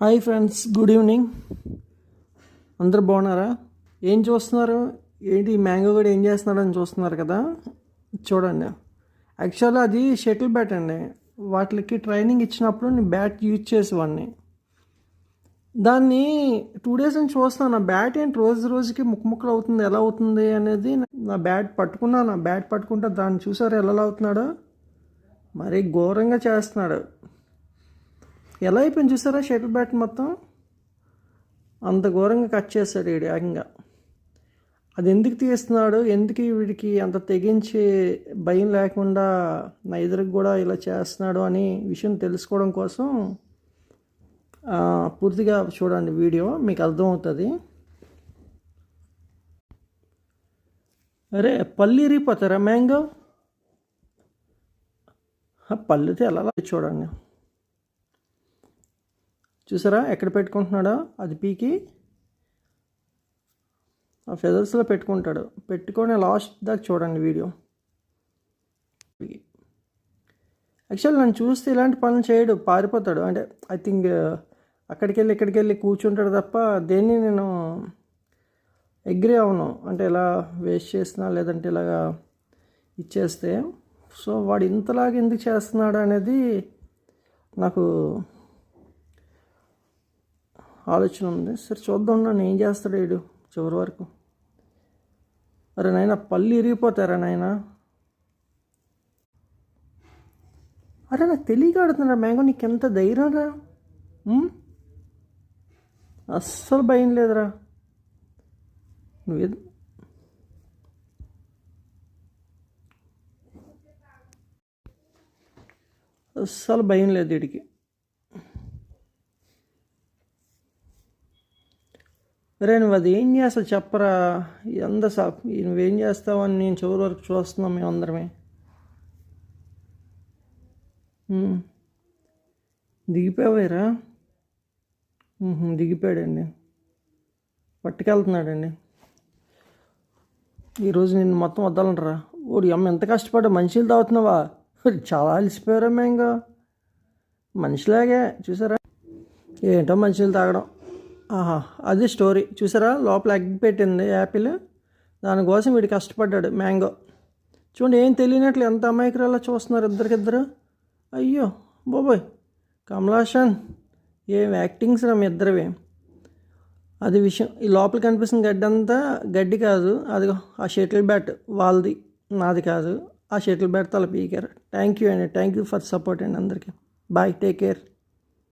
Hi friends good evening. అందరు బాగున్నారా? ఏం చూస్తున్నారు? ఏంటి మ్యాంగో కూడా ఏం చేస్తున్నాడని చూస్తున్నారు కదా? చూడండి. యాక్చువల్గా అది షటిల్ బ్యాట్ అండి. వాటికి ట్రైనింగ్ ఇచ్చినప్పుడు నేను బ్యాట్ యూజ్ చేసేవాడిని. దాన్ని టూ డేస్ నుంచి చూస్తాను నా బ్యాట్ ఏంటి? రోజు రోజుకి ముక్కుముక్కలు అవుతుంది ఎలా అవుతుంది అనేది నా బ్యాట్ పట్టుకున్నా నా బ్యాట్ పట్టుకుంటే దాన్ని చూసారు ఎలా అవుతున్నాడు? మరీ ఘోరంగా చేస్తున్నాడు. ఎలా అయిపోయింది చూసారా షటిల్ బ్యాట్ మొత్తం? అంత ఘోరంగా కట్ చేస్తాడు వీడు ఏకంగా. అది ఎందుకు తీస్తున్నాడు? ఎందుకు వీడికి అంత తెగించి భయం లేకుండా నా ఎదురుకు కూడా ఇలా చేస్తున్నాడు అని విషయం తెలుసుకోవడం కోసం పూర్తిగా చూడండి వీడియో మీకు అర్థమవుతుంది. అరే పళ్ళు ఇరిగిపోతారా మ్యాంగో? ఆ పళ్ళుతో ఎలా చూడండి. చూసారా? ఎక్కడ పెట్టుకుంటున్నాడో? అది పీకి. ఆ ఫెదర్స్లో పెట్టుకుంటాడు. పెట్టుకొని లాస్ట్ దాకా చూడండి వీడియో. యాక్చువల్ నన్ను చూస్తే ఇలాంటి పనులు చేయడు పారిపోతాడు. అంటే ఐ థింక్ అక్కడికి వెళ్ళి ఇక్కడికి వెళ్ళి కూర్చుంటాడు తప్ప దేన్ని నేను అగ్రి అవను అంటే ఇలా వేస్ట్ చేసినా లేదంటే ఇలాగా ఇచ్చేస్తే. సో వాడు ఇంతలాగా ఎందుకు చేస్తున్నాడు అనేది నాకు ఆలోచన ఉంది. సరే చూద్దాం నన్ను ఏం చేస్తాడు వీడు చివరి వరకు. అరే నాయన పళ్ళు ఇరిగిపోతారా నాయన? అరే నాకు తెలియక ఆడుతున్నా మ్యాంగో? నీకు ఎంత ధైర్యం రా? అస్సలు భయం లేదురా. నువ్వే అస్సలు భయం లేదు వీడికి. రే నువ్వు అది ఏం చేస్తావు? చెప్పరా. ఎంత సా నువ్వేం చేస్తావని నేను చివరి వరకు చూస్తున్నాం మేమందరమే. దిగిపోయావేరా? దిగిపోయాడండి. పట్టుకెళ్తున్నాడండి. ఈరోజు నేను మొత్తం వద్దాలంటారా ఓడి అమ్మ ఎంత కష్టపడ్డా. మనుషులు తాగుతున్నావా చాలా అలసిపోయారా మేంగా మనిషిలాగే. చూసారా? ఏంటో మనుషులు తాగడం. ఆహా అది స్టోరీ. చూసారా? లోపల ఎగ్ పెట్టింది యాపిల్. దానికోసం వీడు కష్టపడ్డాడు. మ్యాంగో. చూడండి ఏం తెలియనట్లు ఎంత అమాయకురాలా చూస్తున్నారు ఇద్దరికిద్దరు. అయ్యో బాబోయ్. కమలాషన్ ఏం యాక్టింగ్స్ రా మీ ఇద్దరివి. అది విషయం. ఈ లోపల కనిపిస్తున్న గడ్డి అంతా గడ్డి కాదు. అది ఆ షటిల్ బ్యాట్ వాళ్ళది. నాది కాదు. ఆ షటిల్ బ్యాట్ తల పీకారు. థ్యాంక్ యూ అండి. థ్యాంక్ యూ ఫర్ సపోర్ట్ అండి అందరికీ. Bye take care